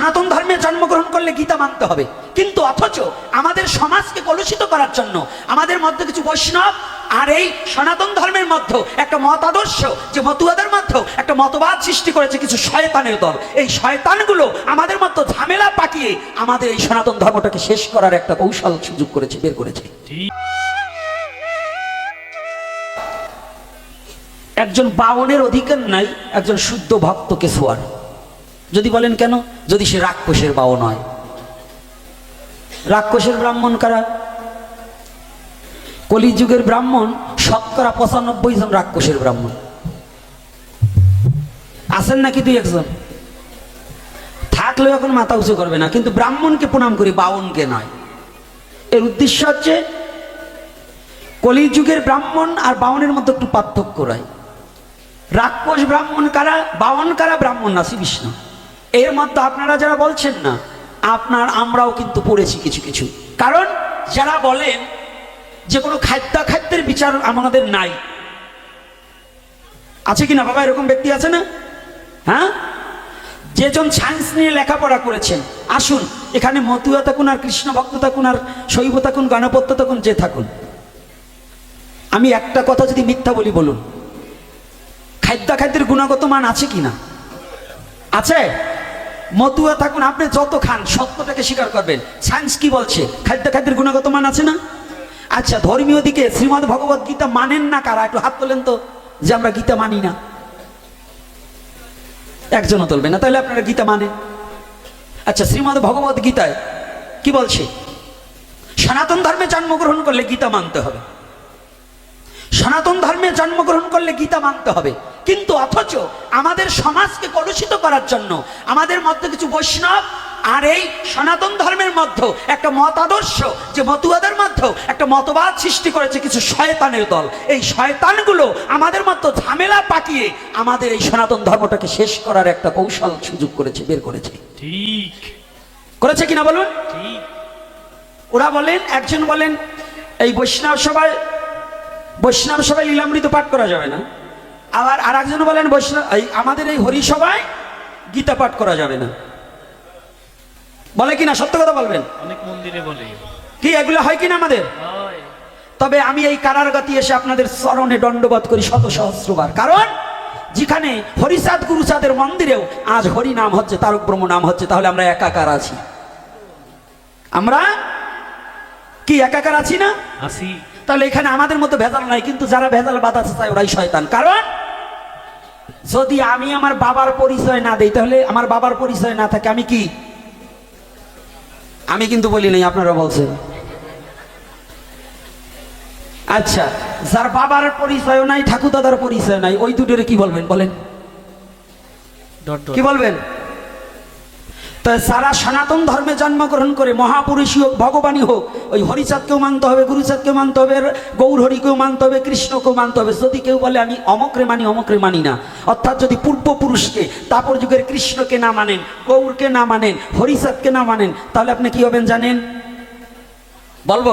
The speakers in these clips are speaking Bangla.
সনাতন ধর্মে জন্মগ্রহণ করলে গীতা মানতে হবে। কিন্তু অথচ আমাদের সমাজকে কলুষিত করার জন্য আমাদের মধ্যে কিছু বৈষ্ণব আর এই সনাতন ধর্মের মধ্যে একটা মতাদর্শ যে মতুয়াদের মধ্যে একটা মতবাদ সৃষ্টি করেছে কিছু শয়তানের দল। এই শয়তানগুলো আমাদের মধ্যে ঝামেলা পাকিয়ে আমাদের এই সনাতন ধর্মটাকে শেষ করার একটা কৌশল সুযোগ করেছে, বের করেছে। একজন বাউনের অধিকার নাই, একজন শুদ্ধ ভক্তকে শোয়ার যদি বলেন কেন? যদি সে রাক্ষসের বাউন হয় রাক্ষসের ব্রাহ্মণ কারা? কলিযুগের ব্রাহ্মণ শতকরা পঁচানব্বই জন রাক্ষসের ব্রাহ্মণ। আছেন নাকি দুই একজন? থাকলেও এখন মাথা উঁচু করবে না, কিন্তু ব্রাহ্মণকে প্রণাম করি, বাউনকে নয়। এর উদ্দেশ্য হচ্ছে, কলিযুগের ব্রাহ্মণ আর বাউনের মধ্যে একটু পার্থক্য রয়। রাক্ষস ব্রাহ্মণ কারা, বাউন কারা, ব্রাহ্মণ না শ্রী বিষ্ণু এর মধ্যে আপনারা যারা বলছেন না, আপনার আমরাও কিন্তু পড়েছি কিছু কিছু। কারণ যারা বলেন যে কোনো খাদ্য খাদ্যের বিচার আমাদের নাই। আছে কি না বাবা, এরকম ব্যক্তি আছে না? হ্যাঁ? যেজন সায়েন্স নিয়ে লেখাপড়া করেছেন, আসুন, এখানে মতুয়া থাকুন আর কৃষ্ণ ভক্ত থাকুন আর শৈব থাকুন, গণপত্য থাকুন, যে থাকুন। আমি একটা কথা যদি মিথ্যা বলি বলুন খাদ্য খাদ্যের গুণগত মান আছে কি না? আছে? মতুয়া থাকুন, আপনি যত খান, সত্যটাকে স্বীকার করবেন। সায়েন্স কি বলছে? খাদ্য, খাদ্যের গুণগত মান আছে না? আচ্ছা ধর্মীয় দিকে শ্রীমদ ভগবত গীতা মানেন না কারা? একটু হাত তোলেন তো, যে আমরা গীতা মানি না। একজনও তুলবে না, তাহলে আপনারা গীতা মানেন। আচ্ছা শ্রীমদ ভগবত গীতায় কি বলছে? সনাতন ধর্মে জন্মগ্রহণ করলে গীতা মানতে হবে। সনাতন ধর্মে জন্মগ্রহণ করলে গীতা মানতে হবে। কিন্তু অথচ আমাদের সমাজকে কলুষিত করার জন্য আমাদের মধ্যে কিছু বৈষ্ণব আর এই সনাতন ধর্মের মধ্যে একটা মতাদর্শ যে মতুয়াদের মধ্যে একটা মতবাদ সৃষ্টি করেছে কিছু শয়তানের দল। এই শয়তানগুলো আমাদের মধ্যে ঝামেলা পাকিয়ে আমাদের এই সনাতন ধর্মটাকে শেষ করার একটা কৌশল সুযোগ করেছে বের করেছে। ঠিক। করেছে কিনা বলুন? ঠিক। ওরা বলেন একজন বলেন এই বৈষ্ণব সভায় বৈষ্ণব সভায় লীলামৃত পাঠ করা যাবে না। আবার আর একজন বলেন বৈষ্ণব এই আমাদের এই হরিসভায় গীতা পাঠ করা যাবে না। বলে কিনা সত্য কথা বলবেন? অনেক মন্দিরে বলে। কি এগুলো হয় কিনা আমাদের? তবে আমি এই কারারগাতি এসে আপনাদের স্মরণে দণ্ডবোধ করি শত সহস্রবার কারণ যেখানে হরিচাঁদ গুরুচাঁদের মন্দিরেও আজ হরি নাম হচ্ছে তারক ব্রহ্ম নাম হচ্ছে তাহলে আমরা একাকার আছি। আমরা কি একাকার আছি না? আছি। তাহলে এখানে আমাদের মতো ভেজাল নাই কিন্তু যারা ভেজাল বাঁধাতে চায় ওরাই শয়তান। কারণ যদি আমি আমার বাবার পরিচয় না দেই তাহলে আমার বাবার পরিচয় না থাকে আমি কি? আমি কিন্তু বলি নাই আপনারা বলছেন। আচ্ছা যার বাবার পরিচয় নাই ঠাকুর দাদার পরিচয় নাই ওই দুটোরে কি বলবেন বলেন? কি বলবেন? তো সারা সনাতন ধর্মে জন্মগ্রহণ করে মহাপুরুষই হোক, ভগবানই হোক, ওই হরিচাঁদকেও মানতে হবে, গুরুচাঁদকেও মানতে হবে গৌর হরিকেও মানতে হবে, কৃষ্ণকেও মানতে হবে। যদি কেউ বলে আমি অমকরে মানি অমকরে মানি না, অর্থাৎ যদি পূর্বপুরুষকে তারপর যুগের কৃষ্ণকে না মানেন, গৌরকে না মানেন, হরিচাঁদকে না মানেন, তাহলে আপনি কি হবেন জানেন? বলব?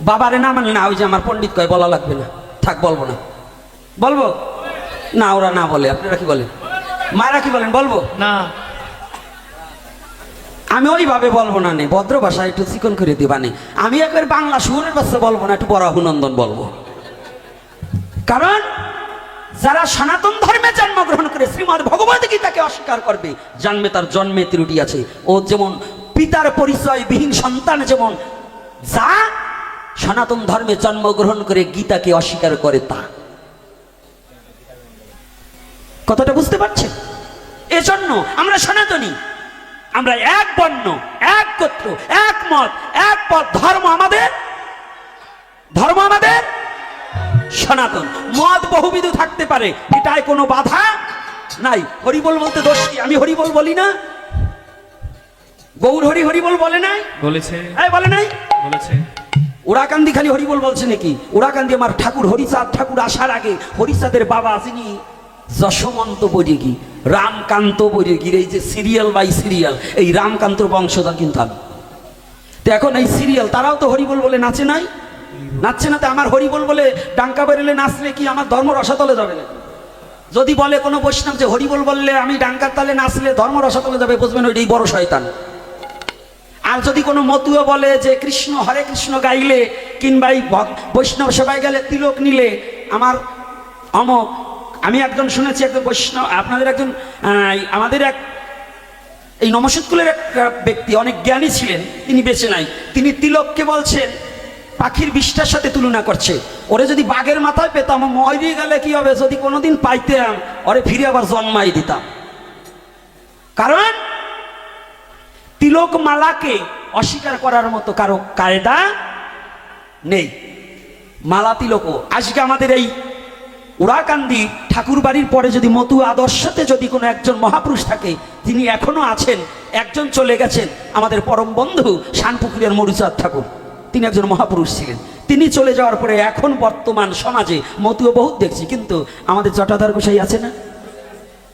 বাবারে না মানলে না, ওই যে আমার পণ্ডিত কয়, বলা লাগবে না। থাক, বলব না। বলব? না, ওরা না বলে, আপনারা কি বলেন? মায়েরা কি বলেন? বলব? না। আমি ওইভাবে বলব না নে, ভদ্র ভাষা একটু চিকন করে দিবা নে। আমি একবার বাংলা সুরের ভাষা বলব না, একটু বড় অভিনন্দন বলব। কারণ যারা সনাতন ধর্মে জন্মগ্রহণ করে, শ্রীমদ ভগবত গীতাকে অস্বীকার করবে, জন্মে তার জন্মে ত্রুটি আছে। ও যেমন পিতার পরিচয় বিহীন সন্তান যেমন, যা সনাতন ধর্মে জন্মগ্রহণ করে গীতাকে অস্বীকার করে তা। কথাটা বুঝতে পারছেন? এজন্য আমরা সনাতনী আমরা এক বর্ণ এক গোত্র এক মত এক পথ ধর্ম আমাদের? ধর্ম আমাদের? সনাতন। মত বহুবিধ থাকতে পারে এটায় কোনো বাধা নাই। হরিবল বলতে দোষ কি? আমি হরিবল বলি না? গৌর হরি হরিবল বলে নাই? বলেছে। এই বলে নাই? বলেছে। ওরাকান্দি খালি হরিবল বলছে নাকি? ওরাকান্দি আমার ঠাকুর হরিচাঁদ ঠাকুর আসার আগে হরিচাঁদের বাবা যিনি যশমন্ত বৈরিগি, রামকান্ত বৈরিগির এই যে সিরিয়াল বাই সিরিয়াল এই রামকান্তর বংশধর কিন্তু আমি। তো এখন এই সিরিয়াল তারাও তো হরিবল বলে নাচে নাই। নাচছে না তো আমার হরিবল বলে ডাঙ্কা বেরোলে নাচলে কি আমার ধর্ম রসাতলে যাবে যদি বলে কোনো বৈষ্ণব যে হরিবল বললে আমি ডাঙ্কার তালে নাচলে ধর্ম রসতলে যাবে, বুঝবেন ওইটাই বড় শয়তান। আর যদি কোনো মতুয়া বলে যে কৃষ্ণ, হরে কৃষ্ণ গাইলে, কিংবা এই বৈষ্ণব সেবায় গেলে তিলক নিলে, আমার অমক আমি একজন শুনেছি, একজন বৈষ্ণব, আপনাদের একজন আমাদের এক, এই নমস্কুলের এক ব্যক্তি, অনেক জ্ঞানী ছিলেন, তিনি বেঁচে নাই। তিনি তিলককে বলছেন পাখির বিষ্ঠার সাথে তুলনা করছে। ওরে যদি বাঘের মাথায় পেতাম ময়ূরি গেলে কি হবে? যদি কোনোদিন পাইতাম, ওরে ফিরে আবার জন্মাই দিতাম। কারণ, তিলক মালাকে অস্বীকার করার মতো কারও কায়দা নেই। মালা তিলকও। আজকে আমাদের এই উড়াকান্দি ঠাকুর বাড়ির পরে যদি মতু আদর্শতে যদি কোনো একজন মহাপুরুষ থাকে তিনি এখনও আছেন একজন চলে গেছেন আমাদের পরম বন্ধু শানপুকুরের মরুচাঁদ ঠাকুর। তিনি একজন মহাপুরুষ ছিলেন। তিনি চলে যাওয়ার পরে এখন বর্তমান সমাজে মতুও বহুত দেখছি কিন্তু আমাদের জটাধার গোসাই আছে না?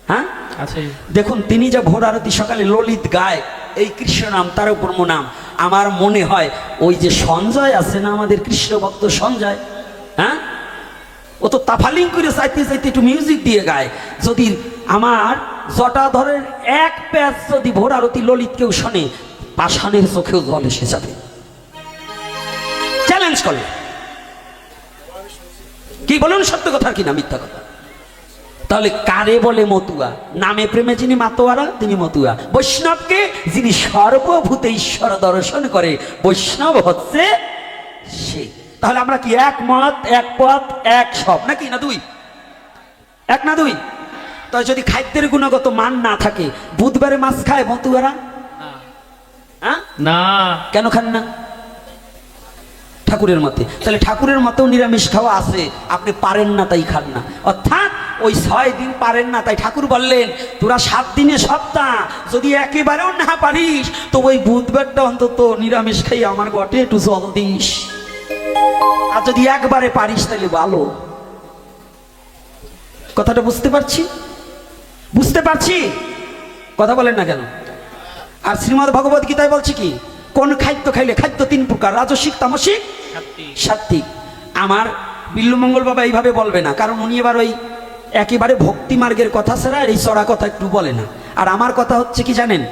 হ্যাঁ? আছে। দেখুন তিনি যে ভোর আরতি সকালে ললিত গায় এই কৃষ্ণ নাম তার উপর নাম আমার মনে হয় ওই যে সঞ্জয় আছে না আমাদের কৃষ্ণ ভক্ত সঞ্জয়? হ্যাঁ? ও তো তাফালিং করে চাইতে চাইতে একটু মিউজিক দিয়ে গায়। যদি আমার জটাধরের এক প্যাচ যদি ভোর আরতি ললিত কেউ শোনে, পাষাণের চোখেও জল এসে যাবে। চ্যালেঞ্জ করলে কি বলুন, সত্য কথা কি না, মিথ্যা কথা? তাহলে কারে বলে মতুয়া? নামে প্রেমে যিনি মাতোয়ারা, তিনি মতুয়া। বৈষ্ণবকে যিনি সর্বভূতে ঈশ্বর দর্শন করে, বৈষ্ণব হচ্ছে সে। তাহলে আমরা কি এক মত এক পথ এক সব? নাকি না দুই? এক না দুই? তাই যদি খাদ্যের গুণগত মান না থাকে বুধবারে মাছ খায় মতুয়ারা? না। হ্যাঁ? না। কেন খান না? ঠাকুরের মতে। তাহলে ঠাকুরের মতেও নিরামিষ খাওয়া আছে আপনি পারেন না তাই খান না। অর্থাৎ ওই ছয় দিন পারেন না তাই ঠাকুর বললেন তোরা সাত দিনে সপ্তাহ যদি একেবারেও না পারিস তো ওই বুধবারটা অন্তত নিরামিষ খাই আমার গটে একটু জল দিস। আর যদি একবারে পারিস তাহলে ভালো। কথাটা বুঝতে পারছি? বুঝতে পারছি? কথা বলেন না কেন? আর শ্রীমদ ভগবত গীতায় বলছে কি কোন খাদ্য খাইলে খাদ্য তিন প্রকার রাজসিক তামসিক সাত্বিক। আমার বিল্লুমঙ্গল বাবা এইভাবে বলবে না কারণ উনি এবার ওই একেবারে ভক্তি মার্গের কথা ছাড়া আর এই চড়া কথা একটু বলে না। আর আমার কথা হচ্ছে কি জানেন?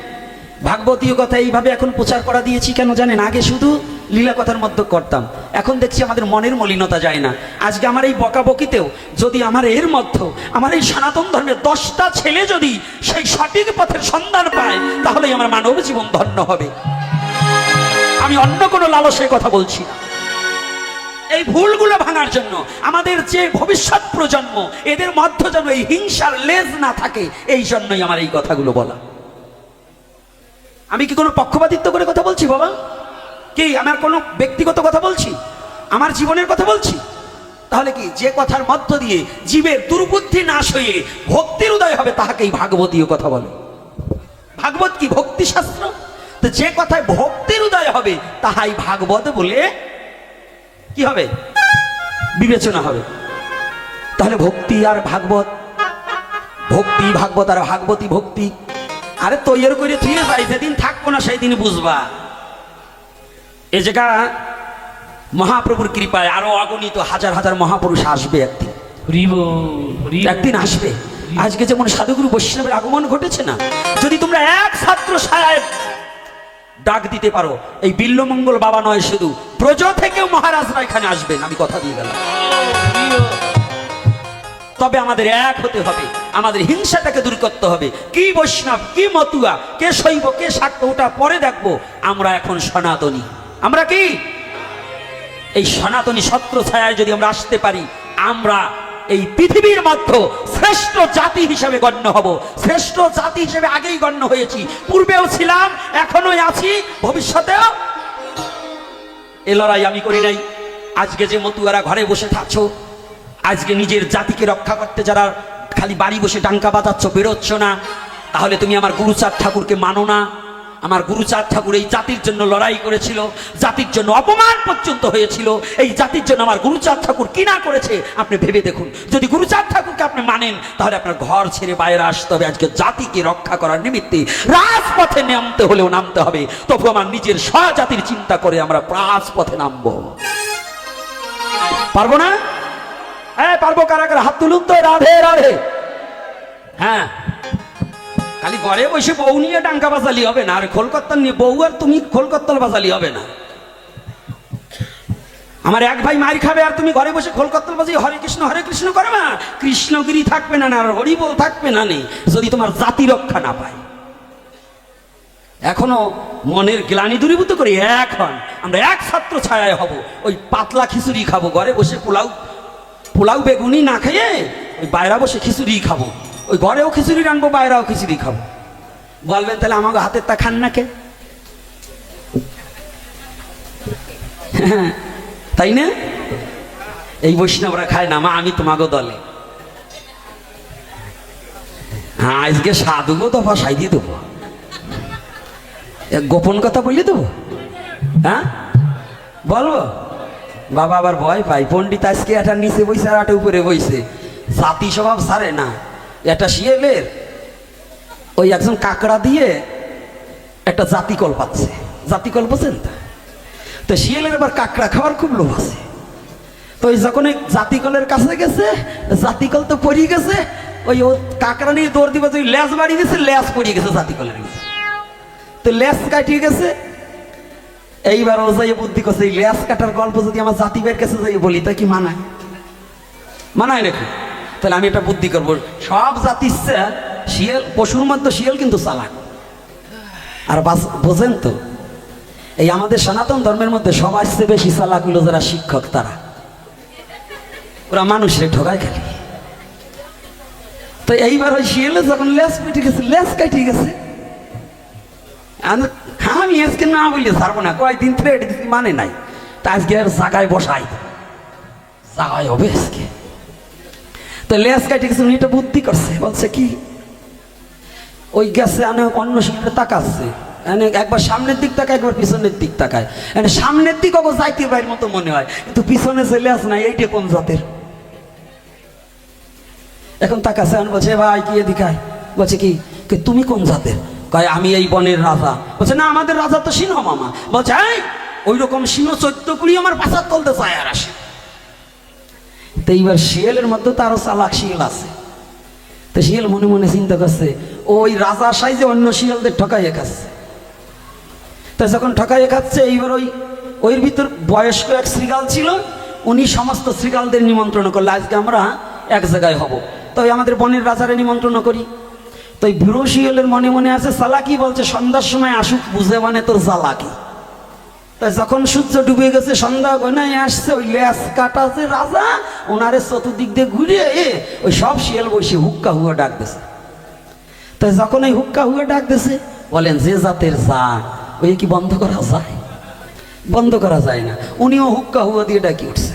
ভাগবতীয় কথা এইভাবে এখন প্রচার করা দিয়েছি কেন জানেন? আগে শুধু লীলা কথার মধ্যে করতাম। এখন দেখছি আমাদের মনের মলিনতা যায় না। আজকে আমার এই বকাবকিতেও যদি আমার এর মধ্যে আমার এই সনাতন ধর্মের দশটা ছেলে যদি সেই সঠিক পথের সন্ধান পায়, তাহলেই আমার মানব জীবন ধন্য হবে। আমি অন্য কোনো লালসের কথা বলছি এই ভুলগুলো ভাঙার জন্য আমাদের যে ভবিষ্যৎ প্রজন্ম, এদের মধ্য যেন এই হিংসার লেজ না থাকে, এই জন্যই আমার এই কথাগুলো বলা। আমি কি কোনো পক্ষপাতিত্ব করে কথা বলছি, বাবা? কি আমার কোনো ব্যক্তিগত কথা বলছি? আমার জীবনের কথা বলছি? তাহলে কি, যে কথার মধ্য দিয়ে জীবের দুর্বুদ্ধি নাশ হয়ে ভক্তির উদয় হবে, তাহাকেই ভাগবতীয় কথা বলে। ভাগবত কি ভক্তি শাস্ত্র তো যে কথায় ভক্তির উদয় হবে, তাহাই ভাগবত বলে কি হবে? বিবেচনা হবে। তাহলে ভক্তি আর ভাগবত? ভক্তি, ভাগবত আর ভাগবতী ভক্তি। আরে তৈরি করে থুয়ে যাই, যেদিন থাকব না সেই দিন বুঝবা। এ জায়গা মহাপ্রভুর কৃপায় আরও অগণিত হাজার হাজার মহাপুরুষ আসবে একদিন। একদিন আসবে। আজকে যেমন সাধুগুরু বৈষ্ণবের আগমন ঘটেছে না যদি তোমরা এক ছাত্র সাহেব ডাক দিতে পারো এই বিল্লমঙ্গল বাবা নয় শুধু ব্রজ থেকেও মহারাজরা এখানে আসবেন আমি কথা দিয়ে গেলাম। তবে আমাদের এক হতে হবে আমাদের হিংসাটাকে দূর করতে হবে। কি বৈষ্ণব কি মতুয়া কে শৈব কে শাক্ত ওটা পরে দেখব আমরা এখন সনাতনী। আমরা কি? এই সনাতনী সত্র ছায়ায় যদি আমরা আসতে পারি, আমরা এই পৃথিবীর মধ্যে শ্রেষ্ঠ জাতি হিসেবে গণ্য হব। শ্রেষ্ঠ জাতি হিসেবে আগেই গণ্য হয়েছি। পূর্বেও ছিলাম, এখনোই আছি, ভবিষ্যতেও এ লড়াই আমি করি নাই। আজকে যে মতুয়ারা ঘরে বসে থাকছো, আজকে নিজের জাতিকে রক্ষা করতে যারা খালি বাড়ি বসে ডাঙ্কা বাজাচ্ছ, বেরোচ্ছ না, তাহলে তুমি আমার গুরুচাঁদ ঠাকুরকে মানো না। আমার গুরুচাঁদ ঠাকুর এই জাতির জন্য লড়াই করেছিল, জাতির জন্য অপমান পর্যন্ত হয়েছিল, এই জাতির জন্য আমার গুরুচাঁদ ঠাকুর কি না করেছে, আপনি ভেবে দেখুন। যদি গুরুচাঁদ ঠাকুরকে আপনি মানেন, তাহলে আপনার ঘর ছেড়ে বাইরে আসতে হবে। আজকে জাতিকে রক্ষা করার নিমিত্তে রাজপথে নামতে হলেও নামতে হবে। তবু আমার নিজের স্বজাতির চিন্তা করে আমরা রাজপথে নামবো। পারব না? হ্যাঁ পারব কারা কারা হাত তুলুন তো, রাধে রাধে। হ্যাঁ খালি ঘরে বসে বউ নিয়ে ডাঙ্কা বাজালি হবে না, আর খোলকত্তা নিয়ে বউ আর তুমি খোলকত্তাল বাজালি হবে না। আমার এক ভাই মার খাবে আর তুমি ঘরে বসে খোলকত্তাল বাজি হরে কৃষ্ণ হরে কৃষ্ণ করবে না কৃষ্ণগিরি থাকবে না না, আর হরিবোল থাকবে না নেই, যদি তোমার জাতি রক্ষা না পায়। এখনও মনের গ্লানি দূরীভূত করি, এখন আমরা এক ছাত্র ছায়ায় হব, ওই পাতলা খিচুড়ি খাব, ঘরে বসে পোলাও পোলাও বেগুনি না খেয়ে ওই বাইরা বসে খিচুড়ি খাব। ওই ঘরেও খিচুড়ি রাখব বাইরেও খিচুড়ি খাব। বলবেন, তাহলে আমাকে হাতের তা খান না কে? তাই না? এই বৈষ্ণবরা খায় না, মা, আমি তোমাকে দলে। হ্যাঁ আজকে সাধুগো দফা সাই দিয়ে দেবো গোপন কথা বলে দেবো হ্যাঁ? বলব? বাবা আবার ভয় পাই পণ্ডিত আজকে একটা নিচে বইছে আর একটা উপরে বইছে জাতি স্বভাব সারে না। এটা শিয়েলের, ওই একজন কাকড়া দিয়ে একটা জাতিকল পাচ্ছে। জাতিকল বোঝেন তা? তো শিয়ালের আবার কাকড়া খাওয়ার খুব লোভ আছে। তো ওই যখন এই জাতিকলের কাছে গেছে, জাতিকল তো পড়িয়ে গেছে, ওই ও কাকড়া নিয়ে দৌড় দিবে, ওই ল্যাস বাড়িয়ে গেছে ল্যাস পড়িয়ে গেছে জাতিকলের নিচে। তো ল্যাস কাটিয়ে গেছে। এইবার ও যাই বুদ্ধি করছে, এই ল্যাস কাটার গল্প যদি আমার জাতি বের কাছে যাই বলি, তা কি মানায়? মানায় নাকি? তাহলে আমি একটা বুদ্ধি করব। সব জাতির শিয়াল, পশুর মধ্যে শিয়াল কিন্তু চালাক। আর বাস- বোঝেন তো? এই আমাদের সনাতন ধর্মের মধ্যে সবার চেয়ে বেশি চালাক হলো যারা শিক্ষক, তারা। ওরা মানুষের ঠকায় খালি। তো এইবার ওই শিয়ালে যখন লেস পেটে গেছে লেস কাটিয়ে গেছে। আমি- আজকে না বললে ছাড়বো না, কয়েকদিন দিতে মানে নাই। তা আজকে আর জাগায় বসাই। জাগায় হবে আজকে। তো লেস কাটিয়ে গেছে, উনি বুদ্ধি করছে। বলছে, কি? ওই গেছে আমি অন্য শিল্পে তাকাচ্ছে। একবার সামনের দিক তাকায়, একবার পিছনের দিক তাকায়। সামনের দিক ওকে যাইতে বাইর মতো মনে হয়, কিন্তু পিছনে চলে আস না এইটা কোন জাতের? এখন তাকাচ্ছে আমি বলছে ভাই, কি এদিকায় বলছে, কি? তুমি কোন জাতের? কয়, আমি এই বনের রাজা। বলছে, না, আমাদের রাজা তো সিংহ মামা। বলছে ওই রকম সিংহ চৈত্য কুড়ি আমার পাশার তলতে চায় আর আসে। তো এইবার শিয়ালের মধ্যে তো আরও চালাক শিয়াল আছে। তো শিয়াল মনে মনে চিন্তা করছে, ওই রাজা সাইজে অন্য শিয়ালদের ঠকাইয়ে খাচ্ছে। তো যখন ঠকাইয়ে খাচ্ছে, এইবার ওই ওই ভিতর বয়স্ক এক শ্রীগাল ছিল, উনি সমস্ত শ্রীগালদের নিমন্ত্রণ করল, আজকে আমরা এক জায়গায় হব। তো আমাদের বনের রাজারে নিমন্ত্রণ করি। তো ওই বুড়ো শিয়ালের মনে মনে আছে সালাকি বলছে, সন্ধ্যার সময় আসুক, বুঝে মানে তোর জ্বালাকি যখন সূর্য ডুবে গেছে, সন্ধ্যা গনায় আসছে, ওই লেস কাটা যে রাজা ওনারে চতুর্দিক দিয়ে ঘুরিয়ে এ, ওই সব শিয়াল বসে হুক্কা হুয়া ডাক দিছে। তাই যখন এই হুক্কা হুয়া ডাক দিছে, বলেন, যে জাতের যা ওই কি বন্ধ করা যায়? বন্ধ করা যায় না। উনিও হুক্কা হুয়া দিয়ে ডাকি উঠছে।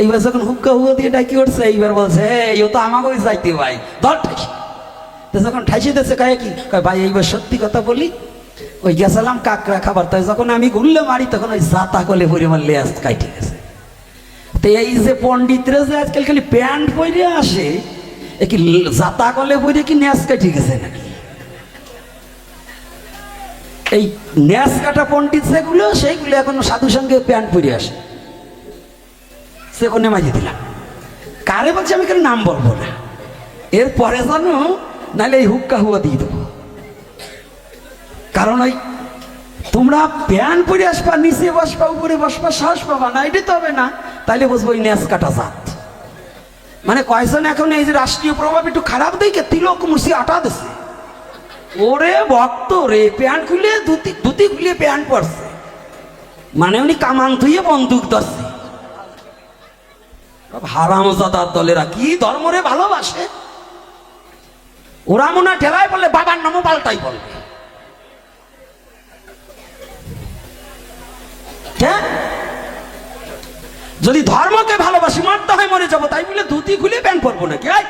এইবার যখন হুক্কা হুয়া দিয়ে ডাকি উঠছে, এইবার বলছে এই তো আমাকেই যাইতে ভাই, ধর ঠাইসি তো যখন ঠাইসি দিচ্ছে কয়ে কি? ভাই, এইবার সত্যি কথা বলি ওই গেছিলাম কাকড়া খাবার, তাই যখন আমি ঘুরলে মারি, তখন ওই জাতা কলে ভরে আমার লেজ কাইটে গেছে। তো এই যে পণ্ডিতরা যে আজকাল খালি প্যান্ট পরে আসে, এ কি জাতা কলে পরে কি ন্যাস কাটি গেছে নাকি? এই ন্যাস কাটা পণ্ডিত যেগুলো, সেইগুলো এখন সাধু সঙ্গে প্যান্ট পরে আসে। সে কোনে মাঝে দিলাম। কারে বলছে আমি কেন নাম বলব না। এরপরে জানো, নাহলে এই হুক্কা হুয়া দিয়ে দেবো। কারণ ওই তোমরা প্যান পরে আসবা, নিচে বসবা, উপরে বসবা, শ্বাস পাবা না, এটা তো হবে না। তাইলে বসবো ওই ন্যাস কাটা জাত। মানে কয়জন এখন এই যে রাষ্ট্রীয় প্রভাব একটু খারাপ দেখে তিলক মুসি আটা দিছে। ওরে ভক্ত রে প্যান্ট খুলে ধুতি ধুতি খুলে প্যান্ট পরছে। মানে উনি কামান ধুয়ে বন্দুক ধরছে। হারামজাদার দলেরা, কি ধর্মরে ভালোবাসে? ওরা মনে ঠেলায় বললে বাবার নামও পাল্টাই বলবে। যদি ধর্মকে ভালোবাসি, মারতে হয় মরে যাব, তাই বলে ধুতি খুলে প্যান্ট পরবো নাকি? আই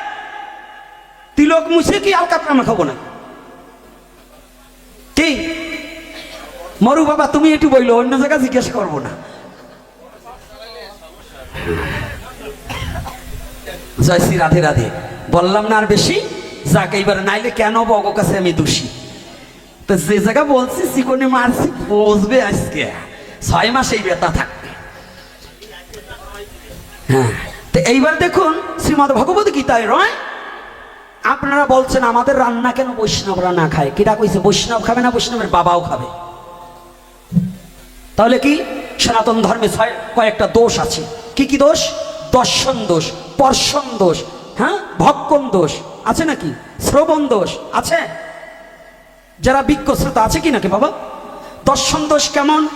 তিলক মুছে কি আলকাতরামা খাব না কি? মরু বাবা, তুমি একটু বইলো, অন্য জায়গা জিজ্ঞেস করব না। জয় শ্রী রাধে রাধে। বললাম না আর বেশি? যাক, এইবার নাইলে কেন বগ কাছে আমি দোষী? তো যে জায়গা বলছি, চিকনে মারছি, বসবে আজকে। ছয় মাস এই বেতা থাকবে। হ্যাঁ তো এইবার দেখুন শ্রীমদ ভগবত গীতায় রয়, আপনারা বলছেন, আমাদের রান্না কেন বৈষ্ণবরা না খায়? কিরা কইছে, বৈষ্ণব খাবে না, বৈষ্ণবের বাবাও খাবে। তাহলে কি? সনাতন ধর্মে ছয়- কয়েকটা দোষ আছে। কি কি দোষ? দর্শন দোষ পর্ষণ দোষ হ্যাঁ? ভক্ষণ দোষ, আছে নাকি? শ্রবণ দোষ, আছে? যারা বিজ্ঞ শ্রোতা আছে কি নাকি বাবা? দর্শন দোষ কেমন?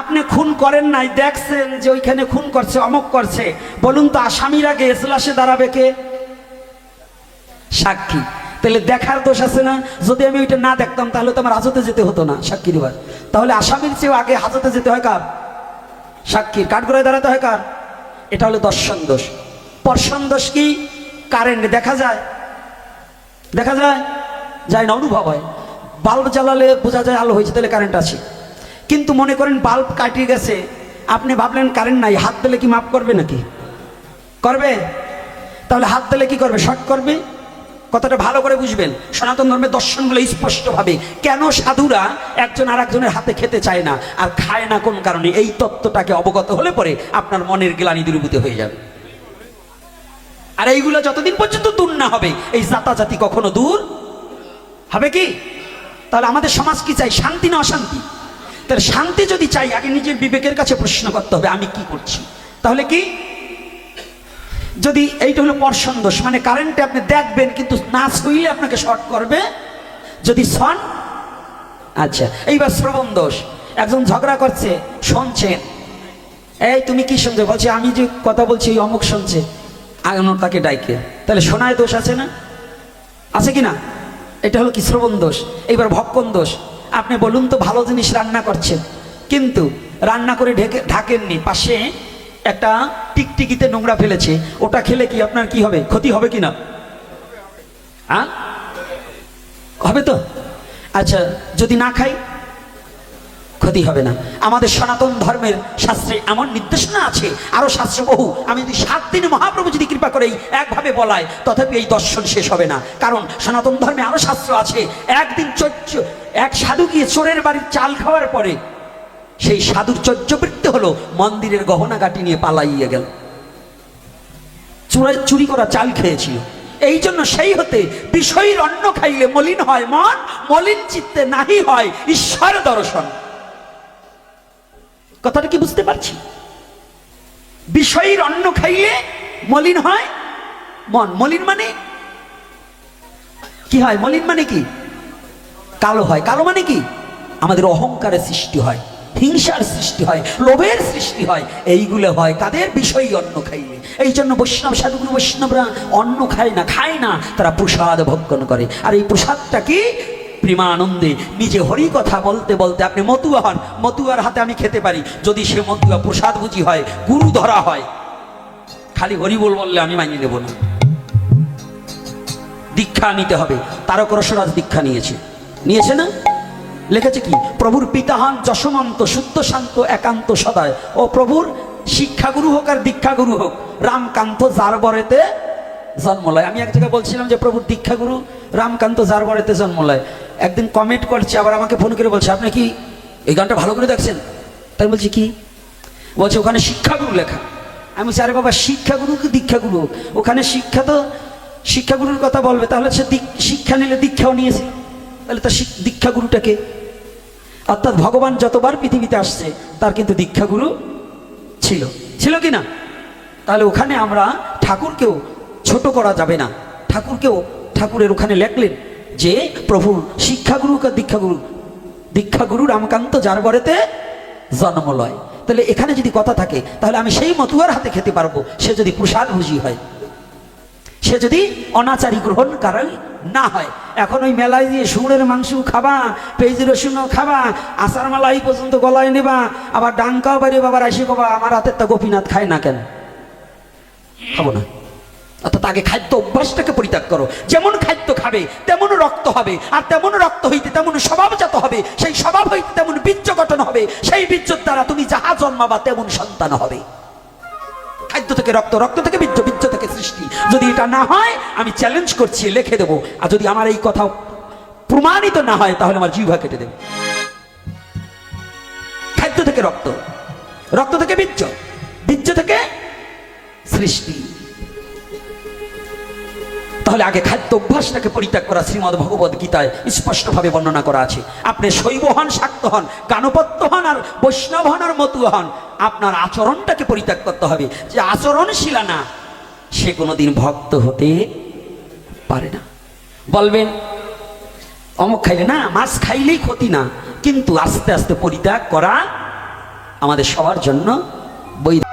আপনি খুন করেন নাই, দেখছেন যে ওইখানে খুন করছে, অমক করছে। বলুন তো, আসামির আগে এসলাসে দাঁড়াবে কে? সাক্ষী। তাহলে দেখার দোষ আছে না? যদি আমি ওইটা না দেখতাম, তাহলে তো আমার হাজতে যেতে হতো না, সাক্ষী দেবার। তাহলে আসামির চেয়েও আগে হাজতে যেতে হয় কার? সাক্ষীর। কাঠগড়ায় দাঁড়াতে হয় কার? এটা হলো দর্শন দোষ। পর্ষণ দোষ কি? কারেন্ট। দেখা যায়। দেখা যায়? যায় না, অনুভব হয়। বাল্ব জ্বালালে বোঝা যায় আলো হয়েছে, তাহলে কারেন্ট আছে। কিন্তু মনে করেন বাল্ব কাটিয়ে গেছে। আপনি ভাবলেন, কারেন্ট নাই, হাত দিলে কি মাপ করবে নাকি? করবে? তাহলে হাত দিলে কি করবে? শর্ট করবে? কথাটা ভালো করে বুঝবেন। সনাতন ধর্মের দর্শনগুলো স্পষ্টভাবে। কেন সাধুরা একজন আর একজনের হাতে খেতে চায় না আর খায় না? কোন কারণে? এই তত্ত্বটাকে অবগত হলে পরে আপনার মনের গ্লানি দূরীভূত হয়ে যাবে। আর এইগুলো যতদিন পর্যন্ত দূর না হবে, এই জাতাজাতি কখনো দূর হবে কি? তাহলে আমাদের সমাজ কি চাই শান্তি না অশান্তি? তাহলে শান্তি যদি চাই, আগে নিজের বিবেকের কাছে প্রশ্ন করতে হবে, আমি কি করছি? তাহলে কি? যদি এইটা হলো পর্ষণ দোষ মানে কারেন্টে আপনি দেখবেন, কিন্তু না ছুইলে আপনাকে শর্ট করবে, যদি সন আচ্ছা এইবার শ্রবণ দোষ, একজন ঝগড়া করছে শুনছেন এই তুমি কি শুনছো? বলছে, আমি যে কথা বলছি ওই অমুক শুনছে আগানো তাকে ডাইকে, তাহলে শোনায় দোষ আছে না? আছে কি না? এটা হলো কি শ্রবণ দোষ? এইবার ভক্ষণ দোষ আপনি বলুন তো ভালো জিনিস রান্না করছেন। কিন্তু রান্না করে ঢেকে ঢাকেননি, পাশে একটা টিকটিকিতে নোংরা ফেলেছে। ওটা খেলে কি আপনার কি হবে? ক্ষতি হবে কি না? হ্যাঁ হবে তো? আচ্ছা যদি না খাই ক্ষতি হবে না। আমাদের সনাতন ধর্মের শাস্ত্রে এমন নির্দেশনা আছে, আরও শাস্ত্র বহু। আমি যদি সাত দিন মহাপ্রভু যদি কৃপা করে একভাবে বলায় তথাপি এই দর্শন শেষ হবে না। কারণ সনাতন ধর্মে আরও শাস্ত্র আছে, একদিন চৈত্র, এক সাধু গিয়ে চোরের বাড়ির চাল খাওয়ার পরে সেই সাধুর চর্যবৃত্তি হলো মন্দিরের গহনা কাটি নিয়ে পালাইয়ে গেল। চুরা- চুরি করা চাল খেয়েছিল। এই জন্য সেই হতে বিষয়ীর অন্ন খাইলে মলিন হয় মন, মলিন চিত্তে নাহি হয় ঈশ্বর দর্শন। কথাটা কি বুঝতে পারছি? বিষয়ীর অন্ন খাইলে মলিন হয়? মন মলিন মানে? কি হয়? মলিন মানে কি? কালো হয়। কালো মানে কি? আমাদের অহংকারের সৃষ্টি হয়, হিংসার সৃষ্টি হয়, লোভের সৃষ্টি হয়। এইগুলো হয় কাদের? বিষয় অন্ন খাইলে। এই জন্য বৈষ্ণব সাধুগুরু বৈষ্ণবরা অন্ন খায় না খায় না। তারা প্রসাদ ভক্ষণ করে। আর এই প্রসাদটা কি? প্রেমানন্দে নিজে হরি কথা বলতে বলতে আপনি মতুয়া হন মতুয়ার হাতে আমি খেতে পারি। যদি সে মতুয়া প্রসাদ বুঝি হয়, গুরু ধরা হয়। খালি হরি বল বললে আমি মানিয়ে নেব না। দীক্ষা নিতে হবে। তারক রসরাজ দীক্ষা নিয়েছে। নিয়েছে না? লিখেছে কি? প্রভুর পিতাহান যশমন্ত শুদ্ধ শান্ত, একান্ত সদায়। ও প্রভুর শিক্ষাগুরু হোক আর দীক্ষাগুরু হোক, রামকান্ত যার বরেতে জন্মলয় আমি এক জায়গায় বলছিলাম যে, প্রভুর দীক্ষাগুরু রামকান্ত যার বরেতে জন্মলয় একদিন কমেন্ট করছে, আবার আমাকে ফোন করে বলছে, আপনি কি এই গানটা ভালো করে দেখছেন? তাই বলছি, কি? বলছে, ওখানে শিক্ষাগুরু লেখা। আমি বলছি, আরে বাবা, শিক্ষাগুরু কি দীক্ষাগুরু? ওখানে শিক্ষা তো, শিক্ষাগুরুর কথা বলবে, তাহলে সে শিক্ষা নিলে দীক্ষাও নিয়েছে। তাহলে তার দীক্ষাগুরুটাকে অর্থাৎ ভগবান যতবার পৃথিবীতে আসছে, তার কিন্তু দীক্ষাগুরু ছিল। ছিল কি না? তাহলে ওখানে আমরা ঠাকুরকেও ছোট করা যাবে না। ঠাকুরকেও ঠাকুরের ওখানে লেখলেন। যে প্রভু শিক্ষাগুরু কা দীক্ষাগুরু দীক্ষাগুরু রামকান্ত যার বরেতে জন্মলয় তাহলে এখানে যদি কথা থাকে, তাহলে আমি সেই মতুয়ার হাতে খেতে পারব, সে যদি প্রসাদ ভুজি হয়। সে যদি অনাচারী গ্রহণ কারণ না হয়। এখন ওই মেলায় দিয়ে শুঁড়ের মাংস খাবা, পেঁয়াজ রসুনও খাবা, আষাঢ় মালা এই পর্যন্ত গলায় নেবা, আবার ডাঙ্কাও বাড়ি বাবার আসি কবা, আমার হাতের তা গোপীনাথ খায় না কেন? খাব না। অর্থাৎ আগে খাদ্য অভ্যাসটাকে পরিত্যাগ করো। যেমন খাদ্য খাবে, তেমন রক্ত হবে। আর তেমন রক্ত হইতে তেমন স্বভাবজাত হবে। সেই স্বভাব হইতে তেমন বীর্য গঠন হবে। সেই বীর্যর দ্বারা তুমি যাহা জন্মাবা তেমন সন্তান হবে। খাদ্য থেকে রক্ত রক্ত থেকে বীর্য বীর্য থেকে সৃষ্টি। যদি এটা না হয়, আমি চ্যালেঞ্জ করছি, লিখে দেবো। আর যদি আমার এই কথা প্রমাণিত না হয়, তাহলে আমার জিহ্বা কেটে দেবে। খাদ্য থেকে রক্ত। রক্ত থেকে বীর্য। বীর্য থেকে সৃষ্টি। তাহলে আগে খাদ্য অভ্যাসটাকে পরিত্যাগ করা শ্রীমদ ভগবত গীতায় স্পষ্টভাবে বর্ণনা করা আছে। আপনি শৈব হন শাক্ত হন গানপত্য হন আর বৈষ্ণব হন আর মতু হন আপনার আচরণটাকে পরিত্যাগ করতে হবে। যে আচরণশীলা না, সে কোনোদিন ভক্ত হতে পারে না। বলবেন, অমুক খাইলে না, মাছ খাইলেই ক্ষতি না, কিন্তু আস্তে আস্তে পরিত্যাগ করা আমাদের সবার জন্য বৈধ।